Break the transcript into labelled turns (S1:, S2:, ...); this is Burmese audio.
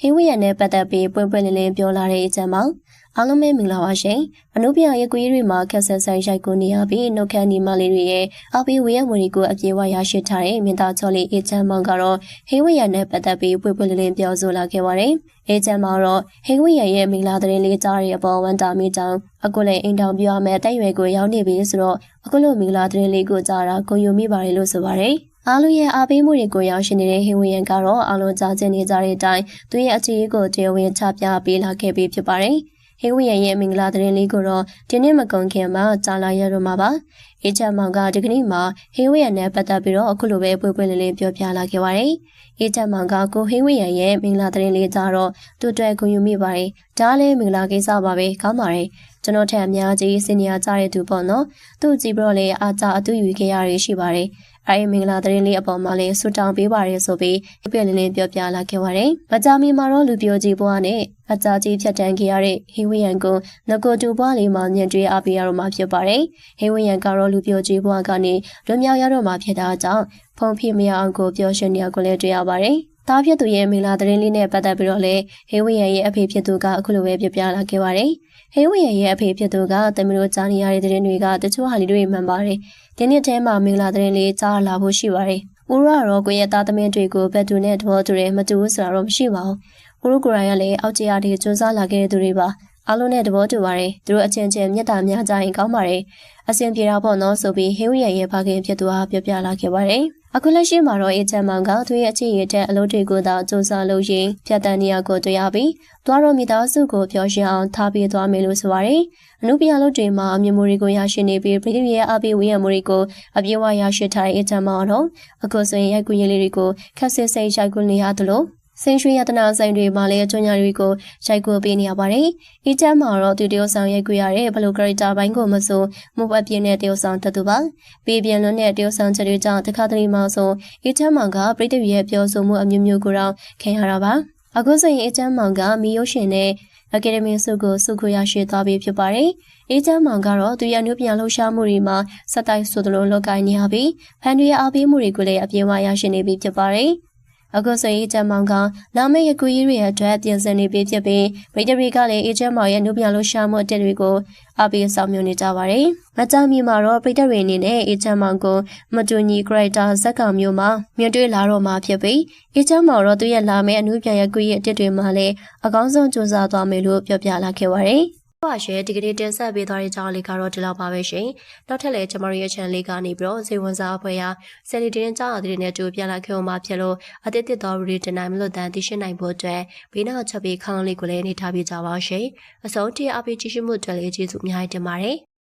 S1: ဟင်းဝရနဲ့ပတ်သက်ပြီးပွင့်ပွင့်လင်းလင်းပြောလာတဲ့အချက်မှာအားလုံးပဲမင်္ဂလာပါရှင်။အနုပြရဲ့ကိုကြီးတွေမှာခက်ဆက်ဆိုင်ရိုက်ကိုနေရပြီးနှုတ်ခမ်းနီမလေးတွေရဲ့အပီဝရဝင်ကိုအပြေဝရရှိထားတဲ့မြင်သာချော်လေးအချမ်းမောင်ကတော့ဟင်းဝရနဲ့ပတ်သက်ပြီးပွင့်ပွင့်လင်းလင်းပြောဆိုလာခဲ့ပါတယ်။အချမ်းမောင်တော့ဟင်းဝရရဲ့မင်္ဂလာသတင်းလေးကြားရတဲ့အပေါ်ဝန်တာမိကြောင်းအခုလည်းအိမ်တောင်ပြောရမယ်တိုက်ရွယ်ကိုရောက်နေပြီဆိုတော့အခုလိုမင်္ဂလာသတင်းလေးကိုကြားတာကိုယူမိပါတယ်လို့ဆိုပါတယ်။ အားလုံးရဲ့အားပေးမှုတွေကိုရောက်ရှိနေတဲ့ဟင်ဝီယန်ကတော့အားလုံးကြားကျင်နေကြတဲ့အတိုင်းသူရဲ့အခြေအကိုတရားဝင်ချပြပေးလာခဲ့ပြီးဖြစ်ပါတယ်။ဟင်ဝီယန်ရဲ့မင်္ဂလာသတင်းလေးကိုတော့ဒီနေ့မကုန်ခင်မှာကြားလာရတော့မှာပါ။အေချမ်မောင်ကဒီကနေ့မှာဟင်ဝီယန်နဲ့ပတ်သက်ပြီးတော့အခုလိုပဲပွေပွေလေးလေးပြောပြလာခဲ့ပါတယ်။အေချမ်မောင်ကကိုဟင်ဝီယန်ရဲ့မင်္ဂလာသတင်းလေးကြတော့တူတွဲဂုဏ်ယူမိပါတယ်။ဒါလည်းမင်္ဂလာကိစ္စပါပဲ။ကောင်းပါတယ်။ကျွန်တော်ထက်အများကြီးစင်ညာကြတဲ့သူပေါ့နော်။သူ့ကြည့်ပြီးတော့လေအားကြအတူယူခဲ့ရရရှိပါတယ်။ အဲဒီမင်္ဂလာသတင်းလေးအပေါ်မှာလည်းဆူတောင်းပေးပါရဲဆိုပြီးပြပြလင်းလင်းပြောပြလာခဲ့ပါတယ်။မကြာမီမှာတော့လူပြိုကြီးဘွားနဲ့အကြာကြီးဖြတ်တန်းခဲ့ရတဲ့ဟေဝီယန်ကိုငကိုတူဘွားလေးမှညံ့တွေးအားပေးရတော့မှာဖြစ်ပါတယ်။ဟေဝီယန်ကတော့လူပြိုကြီးဘွားကနေလွမြောက်ရတော့မှာဖြစ်တာကြောင့်ဖုန်ဖိမရအောင်ကိုပြောရှင်နေရကိုလည်းတွေ့ရပါတယ်။ သားဖြစ်သူရဲ့မင်္ဂလာသတင်းလေးနဲ့ပတ်သက်ပြီးတော့လည်းဟေဝီယန်ရဲ့အဖေဖြစ်သူကအခုလိုပဲပြပြလာခဲ့ပါတယ်။ဟေဝီယန်ရဲ့အဖေဖြစ်သူကတမီတို့ကြားနေရတဲ့သတင်းတွေကတချို့ဟာလေးတွေမှန်ပါတယ်။ဒီနေ့ထဲမှာမင်္ဂလာသတင်းလေးကြားလာဖို့ရှိပါတယ်။ဦးရတော့ကိုရဲ့သားသမီးတွေကိုဘက်တူနဲ့သဘောတူတယ်မတူဘူးဆိုတာတော့မရှိပါဘူး။ဦးရကိုရိုင်းကလည်းအောက်ကျရတွေစူးစမ်းလာခဲ့တဲ့သူတွေပါ။အားလုံးနဲ့သဘောတူပါတယ်။သူတို့အချင်းချင်းမျက်တာများကြရင်ကောင်းပါတယ်။အဆင်ပြေတာပေါ့နော်ဆိုပြီးဟေဝီယန်ရဲ့ဖခင်ဖြစ်သူဟာပြောပြလာခဲ့ပါတယ်။ အခုလက်ရှိမှာတော့အေချမ်မောင်ကသူရဲ့အခြေရတဲ့အလုပ်တွေကိုသာစူးစမ်းလုပ်ရင်းဖြတ်တန်းနေရကိုတွေ့ရပြီးသွားတော့မိသားစုကိုပြောရှင်းအောင်ထားပေးသွားမယ်လို့ဆိုပါတယ်။အနုပညာလုပ်တွေမှာအမြင်မှုတွေကိုရရှိနေပြီးပြည်သူရဲ့အပိဝင်းရမှုတွေကိုအပြေဝရရှိထားတဲ့အေချမ်မောင်တော့အခုဆိုရင်ရိုက်ကူးရေးလေးတွေကိုခက်ဆစ်စိတ်ရိုက်ကူးနေရသလို ဆင်းရွှေရတနာဆိုင်တွေမှာလည်းအကျွမ်းညာတွေကိုရိုက်ကူးပေးနေရပါတယ်။အေးချမ်းမှာတော့သူတယောက်ဆောင်ရိုက်ကူးရတဲ့ဘလိုကရတာဘိုင်းကိုမဆိုမူပတ်ပြင်းတဲ့တယောက်ဆောင်တတ်သူပါ။ပေးပြန်လွန်းတဲ့တယောက်ဆောင်ချက်တွေကြောင့်တခါတလေမှဆိုအေးချမ်းမှာကပြည်သူရဲ့ပြောဆိုမှုအမျိုးမျိုးကိုတော့ခံရတာပါ။အခုဆိုရင်အေးချမ်းမောင်ကမီယိုရှင်နဲ့အကယ်ဒမီဆုကိုစုခွရရှိသွားပြီဖြစ်ပါတယ်။အေးချမ်းမောင်ကတော့သူရအနုပြန်လှူရှားမှုတွေမှာစက်တိုက်ဆိုသလိုလောက်ကင်နေရပြီးဖန်တွေရဲ့အားပေးမှုတွေကိုလည်းအပြည့်အဝရရှိနေပြီဖြစ်ပါတယ်။ အခုဆိုရင်ဂျမောင်ကလာမယ့်ရကူကြီးတွေရဲ့အတွက်ပြင်ဆင်နေပြီဖြစ်ပြီးမိတရီကလည်းအေဂျင့်မောင်ရဲ့နုပြလို့ရှာမှုအတက်တွေကိုအပိဆောင်မြနေကြပါတယ်။မကြမီမှာတော့ပိတရီအနေနဲ့အေဂျင့်မောင်ကိုမတူညီခရိုက်တာဇက်ကောင်မျိုးမှာမြင်တွေ့လာတော့မှာဖြစ်ပြီးအေဂျင့်မောင်တော့သူရဲ့လာမယ့်အနုပြန်ရကူကြီးအတက်တွေမှာလည်းအကောင်းဆုံးစူးစမ်းသွားမယ်လို့ပြောပြလာခဲ့ပါတယ်။ ပါရှယ်ဒီကနေ့တင်ဆက်ပေးသွားတဲ့ကြောင်းလေးကတော့ဒီလောက်ပါပဲရှင်။နောက်ထပ်လည်းကျမတို့ရဲ့ channel လေးကနေပြီးတော့ဇေဝန်စားအဖွဲ့ရာဆယ်လီတင်းကြောင်းအသစ်နဲ့တူပြန်လာခဲ့အောင်မှာဖြစ်လို့အသစ်တစ်တော်ရီတင်နိုင်မလို့တန်သိရှိနိုင်ဖို့အတွက်ဘေးနောက်ချက်ပေးခေါင်းလေးကိုလည်းနေထားပြကြပါရှင်။အစုံတရအပိကြည့်ရှုမှုအတွက်လည်းကျေးဇူးအများကြီးတင်ပါတယ်။